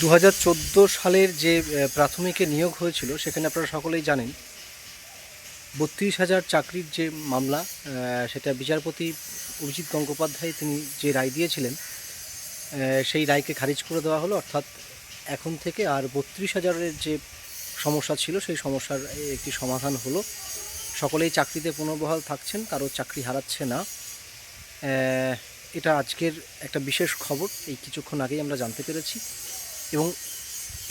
দু হাজার চোদ্দ সালের যে প্রাথমিকে নিয়োগ হয়েছিল, সেখানে আপনারা সকলেই জানেন, বত্রিশ হাজার চাকরির যে মামলা সেটা বিচারপতি অভিজিৎ গঙ্গোপাধ্যায় তিনি যে রায় দিয়েছিলেন সেই রায়কে খারিজ করে দেওয়া হলো। অর্থাৎ এখন থেকে আর বত্রিশ হাজারের যে সমস্যা ছিল, সেই সমস্যার একটি সমাধান হলো। সকলেই চাকরিতে পুনর্বহাল থাকছেন, কারও চাকরি হারাচ্ছে না। এটা আজকের একটা বিশেষ খবর, এই কিছুক্ষণ আগেই আমরা জানতে পেরেছি। এবং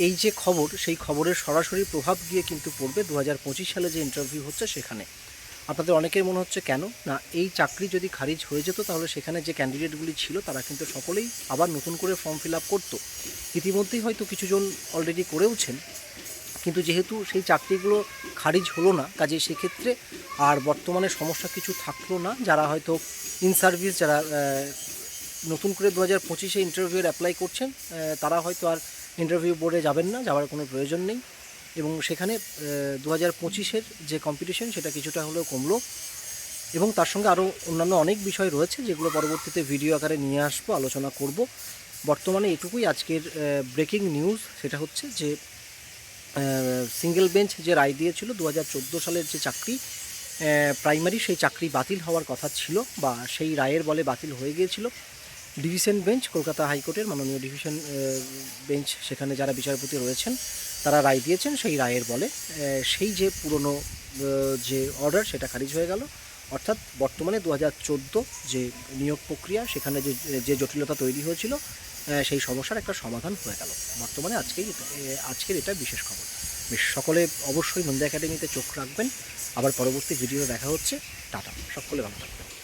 এই যে খবর, সেই খবরের সরাসরি প্রভাব গিয়ে কিন্তু পড়বে দু হাজার পঁচিশ সালে যে ইন্টারভিউ হচ্ছে সেখানে। আপনাদের অনেকের মনে হচ্ছে কেন? না, এই চাকরি যদি খারিজ হয়ে যেত তাহলে সেখানে যে ক্যান্ডিডেটগুলি ছিল তারা কিন্তু সকলেই আবার নতুন করে ফর্ম ফিল আপ করতো। ইতিমধ্যেই হয়তো কিছুজন অলরেডি করেওছেন, কিন্তু যেহেতু সেই চাকরিগুলো খারিজ হলো না কাজে সেক্ষেত্রে আর বর্তমানে সমস্যা কিছু থাকল না। যারা হয়তো ইন সার্ভিস যারা নতুন করে দু হাজার পঁচিশে ইন্টারভিউর অ্যাপ্লাই করছেন তারা হয়তো আর ইন্টারভিউ বোর্ডে যাবেন না, যাওয়ার কোনো প্রয়োজন নেই। এবং সেখানে দু হাজার পঁচিশের যে কম্পিটিশন সেটা কিছুটা হলেও কমলো। এবং তার সঙ্গে আরও অন্যান্য অনেক বিষয় রয়েছে, যেগুলো পরবর্তীতে ভিডিও আকারে নিয়ে আসব, আলোচনা করব। বর্তমানে এটুকুই আজকের ব্রেকিং নিউজ সেটা হচ্ছে যে সিঙ্গেল বেঞ্চ যে রায় দিয়েছিল, দু হাজার চোদ্দ সালের যে চাকরি প্রাইমারি সেই চাকরি বাতিল হওয়ার কথা ছিল, বা সেই রায়ের বলে বাতিল হয়ে গিয়েছিল। ডিভিশন বেঞ্চ, কলকাতা হাইকোর্টের মাননীয় ডিভিশন বেঞ্চ, সেখানে যারা বিচারপতি রয়েছেন, তারা রায় দিয়েছেন সেই রায়ের বলে সেই যে পুরনো যে অর্ডার সেটা খারিজ হয়ে গেল। অর্থাৎ বর্তমানে দু হাজার চোদ্দ যে নিয়োগ প্রক্রিয়া, সেখানে যে যে জটিলতা তৈরি হয়েছিল সেই সমস্যার একটা সমাধান হয়ে গেল। বর্তমানে আজকেই আজকের এটা বিশেষ খবর। বেশ, সকলে অবশ্যই নন্দা একাডেমিতে চোখ রাখবেন। আবার পরবর্তী ভিডিও দেখা হচ্ছে। টাটা, সকলে ভালো থাকবেন।